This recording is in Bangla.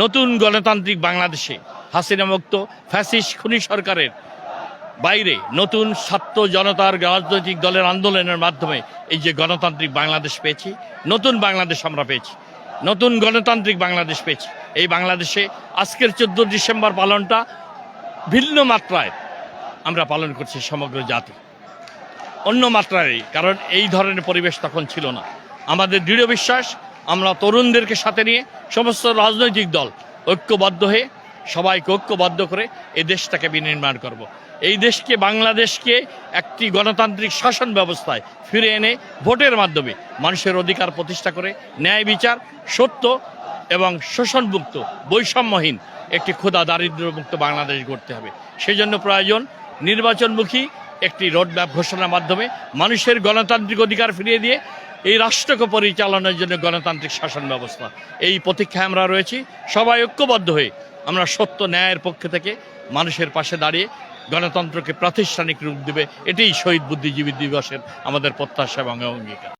নতুন গণতান্ত্রিক বাংলাদেশে হাসিনা মুক্ত ফ্যাসিস খুনি সরকারের বাইরে নতুন ছাত্র জনতার রাজনৈতিক দলের আন্দোলনের মাধ্যমে এই যে গণতান্ত্রিক বাংলাদেশ পেয়েছি, নতুন বাংলাদেশ আমরা পেয়েছি, নতুন গণতান্ত্রিক বাংলাদেশ পেয়েছি। এই বাংলাদেশে আজকের চোদ্দ ডিসেম্বর পালনটা ভিন্ন মাত্রায় আমরা পালন করছি সমগ্র জাতি। অন্য মাত্রায়, কারণ এই ধরনের পরিবেশ তখন ছিল না। আমাদের দৃঢ় বিশ্বাস আমরা তরুণদেরকে সাথে নিয়ে সমস্ত রাজনৈতিক দল ঐক্যবদ্ধ হয়ে, সবাইকে ঐক্যবদ্ধ করে এই দেশটাকে বিনির্মাণ করব। এই দেশকে, বাংলাদেশকে একটি গণতান্ত্রিক শাসন ব্যবস্থায় ফিরে এনে ভোটের মাধ্যমে মানুষের অধিকার প্রতিষ্ঠা করে, ন্যায় বিচার, সত্য এবং শোষণমুক্ত, বৈষম্যহীন একটি ক্ষুধা, দারিদ্র্যমুক্ত বাংলাদেশ গড়তে হবে সেই জন্য প্রয়োজন নির্বাচনমুখী একটি রোডম্যাপ ঘোষণার মাধ্যমে মানুষের গণতান্ত্রিক অধিকার ফিরিয়ে দিয়ে এই রাষ্ট্রকে পরিচালনার জন্য গণতান্ত্রিক শাসন ব্যবস্থা। এই প্রতীক্ষায় আমরা রয়েছি। সবাই ঐক্যবদ্ধ হয়ে আমরা সত্য ন্যায়ের পক্ষ থেকে মানুষের পাশে দাঁড়িয়ে গণতন্ত্রকে প্রাতিষ্ঠানিক রূপ দেবে। এটাই শহীদ বুদ্ধিজীবী দিবসের আমাদের প্রত্যাশা এবং অঙ্গীকার।